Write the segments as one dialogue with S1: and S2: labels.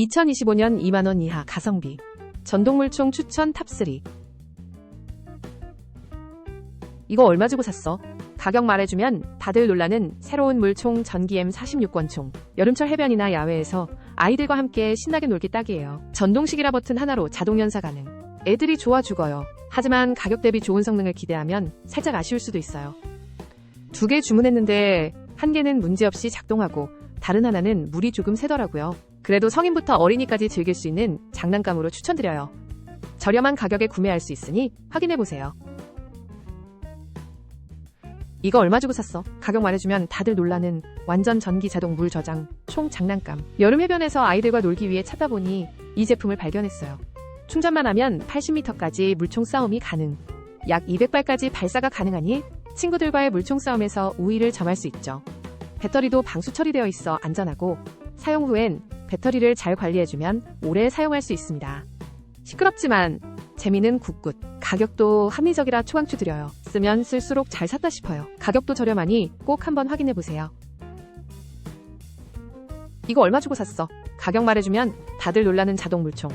S1: 2025년 2만원 이하 가성비. 전동물총 추천 탑3. 이거 얼마 주고 샀어? 가격 말해주면 다들 놀라는 새로운 물총 전기 M46권총. 여름철 해변이나 야외에서 아이들과 함께 신나게 놀기 딱이에요. 전동식이라 버튼 하나로 자동 연사 가능. 애들이 좋아 죽어요. 하지만 가격 대비 좋은 성능을 기대하면 살짝 아쉬울 수도 있어요. 두 개 주문했는데 한 개는 문제없이 작동하고 다른 하나는 물이 조금 새더라고요. 그래도 성인부터 어린이까지 즐길 수 있는 장난감으로 추천드려요. 저렴한 가격에 구매할 수 있으니 확인해보세요. 이거 얼마 주고 샀어? 가격 말해주면 다들 놀라는 완전 전기 자동 물 저장 총 장난감. 여름 해변에서 아이들과 놀기 위해 찾다 보니 이 제품을 발견했어요. 충전만 하면 80m까지 물총 싸움이 가능. 약 200발까지 발사가 가능하니 친구들과의 물총 싸움에서 우위를 점할 수 있죠. 배터리도 방수 처리되어 있어 안전하고 사용 후엔 배터리를 잘 관리해주면 오래 사용할 수 있습니다. 시끄럽지만 재미는 굿굿. 가격도 합리적이라 초강추 드려요. 쓰면 쓸수록 잘 샀다 싶어요. 가격도 저렴하니 꼭 한번 확인해보세요. 이거 얼마 주고 샀어? 가격 말해주면 다들 놀라는 자동 물총.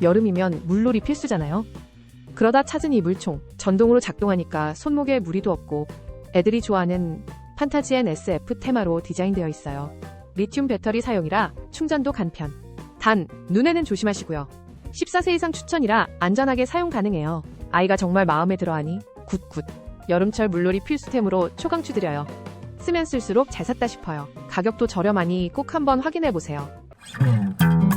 S1: 여름이면 물놀이 필수잖아요. 그러다 찾은 이 물총. 전동으로 작동하니까 손목에 무리도 없고 애들이 좋아하는 판타지엔 SF 테마로 디자인되어 있어요. 리튬 배터리 사용이라 충전도 간편. 단, 눈에는 조심하시고요. 14세 이상 추천이라 안전하게 사용 가능해요. 아이가 정말 마음에 들어하니 굿굿. 여름철 물놀이 필수템으로 초강추 드려요. 쓰면 쓸수록 잘 샀다 싶어요. 가격도 저렴하니 꼭 한번 확인해 보세요.
S2: 음.